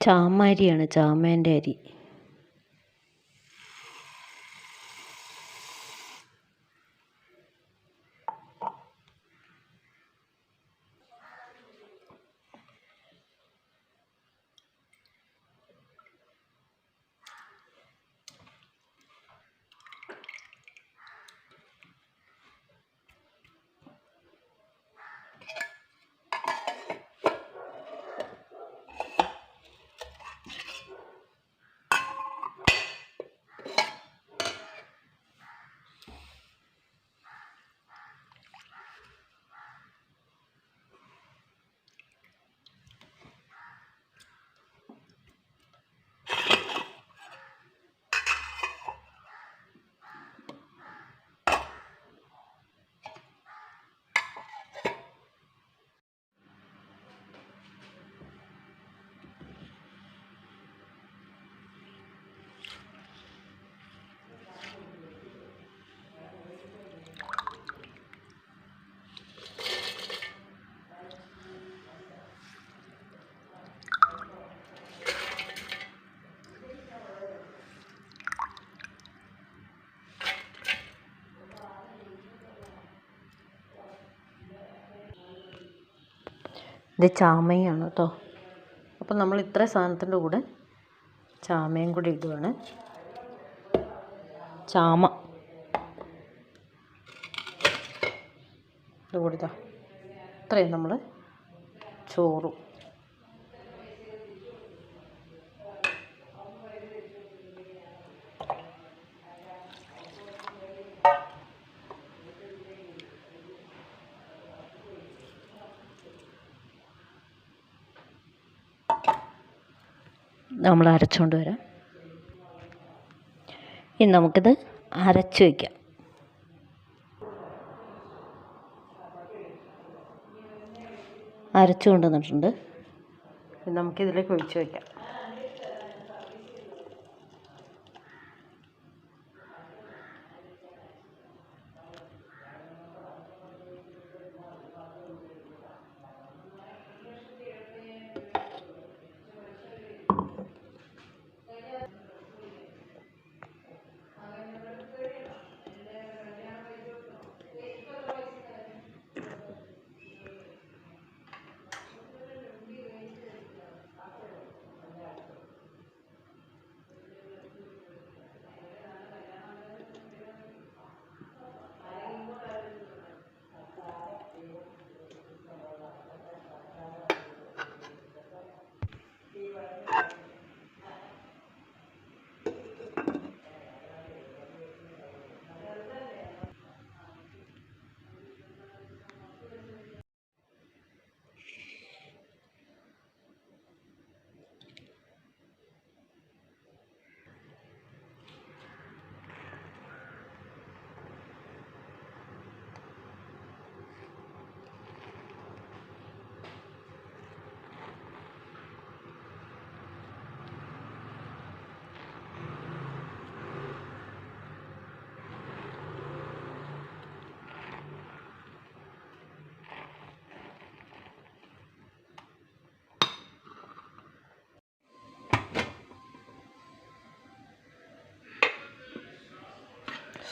ചാമരിയാണ് ചാമേന്റെ അരി. ഇത് ചാമയാണ് കേട്ടോ അപ്പം നമ്മൾ ഇത്ര സാധനത്തിന്റെ കൂടെ ചാമയും കൂടി ഇടുവാണ്. ചാമ. ഇത് ഇതാ. ഇത്രയും നമ്മൾ ചോറും. നമ്മൾ അരച്ചുകൊണ്ട് വരാം. ഇനി നമുക്കിത് അരച്ച് വയ്ക്കാം. അരച്ചു കൊണ്ടുവന്നിട്ടുണ്ട് നമുക്കിതിലേക്ക് ഒഴിച്ച് വയ്ക്കാം.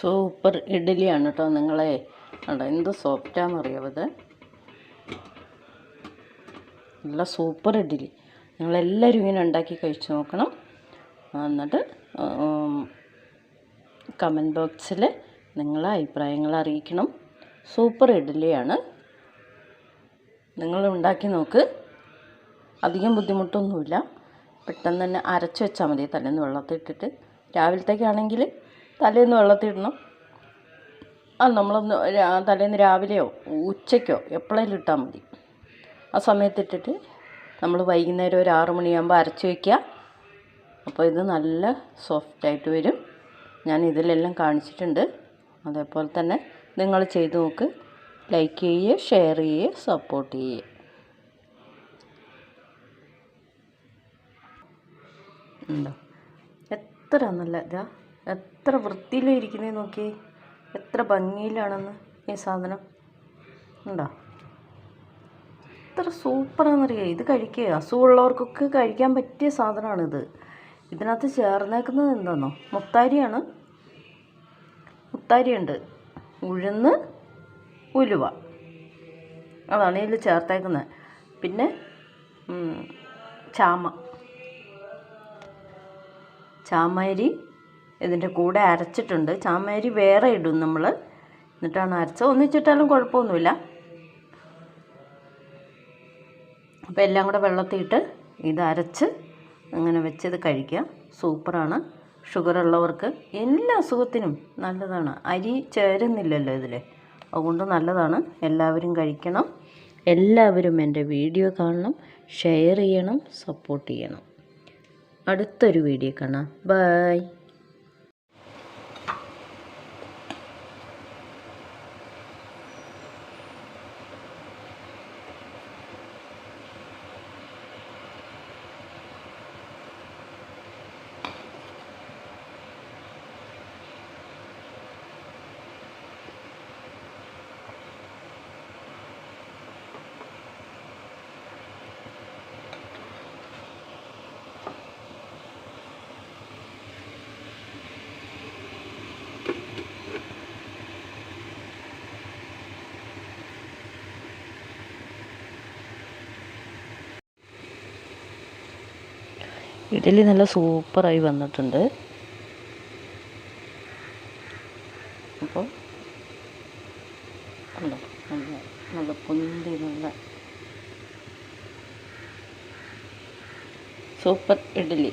സൂപ്പർ ഇഡ്ഡലിയാണ് കേട്ടോ നിങ്ങളെ കണ്ടോ എന്ത് സോഫ്റ്റാണെന്നറിയാമോ ഇത് നല്ല സൂപ്പർ ഇഡ്ഡലി. നിങ്ങളെല്ലാവരും ഇങ്ങനെ ഉണ്ടാക്കി കഴിച്ച് നോക്കണം. എന്നിട്ട് കമന്റ് ബോക്സിൽ നിങ്ങളെ അഭിപ്രായങ്ങൾ അറിയിക്കണം. സൂപ്പർ ഇഡ്ഡലിയാണ്. നിങ്ങൾ ഉണ്ടാക്കി നോക്ക്. അധികം ബുദ്ധിമുട്ടൊന്നുമില്ല. പെട്ടെന്ന് തന്നെ അരച്ച് വെച്ചാൽ മതി തലേന്ന് വെള്ളത്തിട്ടിട്ട്. രാവിലത്തേക്കാണെങ്കിൽ തലേന്ന് വെള്ളത്തിൽ ഇടണം ആ നമ്മളൊന്ന് തലേന്ന് രാവിലെയോ ഉച്ചയ്ക്കോ എപ്പോഴേലും ഇട്ടാൽ മതി. ആ സമയത്ത് ഇട്ടിട്ട് നമ്മൾ വൈകുന്നേരം ഒരു ആറ് മണിയാകുമ്പോൾ അരച്ച് വയ്ക്കുക അപ്പോൾ ഇത് നല്ല സോഫ്റ്റായിട്ട് വരും. ഞാൻ ഇതിലെല്ലാം കാണിച്ചിട്ടുണ്ട്. അതേപോലെ തന്നെ നിങ്ങൾ ചെയ്ത് നോക്ക്. ലൈക്ക് ചെയ്യുക ഷെയർ ചെയ്യുക സപ്പോർട്ട് ചെയ്യുക ഉണ്ടോ? എത്ര നല്ല ഇതാ. എത്ര വൃത്തിയിലാണ് ഇരിക്കുന്നത് നോക്കിയേ. എത്ര ഭംഗിയിലാണെന്ന് ഈ സാധനം. ഉണ്ടോ? എത്ര സൂപ്പറാണെന്നറിയാം ഇത് കഴിക്കുക അസുഖമുള്ളവർക്കൊക്കെ കഴിക്കാൻ പറ്റിയ സാധനമാണിത്. ഇതിനകത്ത് ചേർന്നേക്കുന്നത് എന്താണെന്നോ മുത്താരിയാണ്. മുത്താരിയുണ്ട്. ഉഴുന്ന് ഉലുവ. അതാണ് ഇതിൽ ചേർത്തേക്കുന്നത് പിന്നെ ചാമ. ചാമരി ഇതിന്റെ കൂടെ അരച്ചിട്ടുണ്ട്. ചാമരി വേറെ ഇടും നമ്മൾ എന്നിട്ടാണ് അരച്ചത്. ഒന്നിച്ചിട്ടാലും കുഴപ്പമൊന്നുമില്ല. അപ്പോൾ എല്ലാം കൂടെ വെള്ളത്തിയിട്ട് ഇത് അരച്ച് അങ്ങനെ വെച്ചത് കഴിക്കുക. സൂപ്പറാണ്. ഷുഗർ ഉള്ളവർക്ക് എല്ലാ അസുഖത്തിനും നല്ലതാണ്. അരി ചേരുന്നില്ലല്ലോ ഇതിൽ അതുകൊണ്ട് നല്ലതാണ്. എല്ലാവരും കഴിക്കണം. എല്ലാവരും എന്റെ വീഡിയോ കാണണം. ഷെയർ ചെയ്യണം. സപ്പോർട്ട് ചെയ്യണം. അടുത്തൊരു വീഡിയോ കാണാം. ബൈ ഇഡലി നല്ല സൂപ്പറായി വന്നിട്ടുണ്ട്. അപ്പോൾ നല്ല നല്ല പൊന്തി നല്ല സൂപ്പർ ഇഡലി.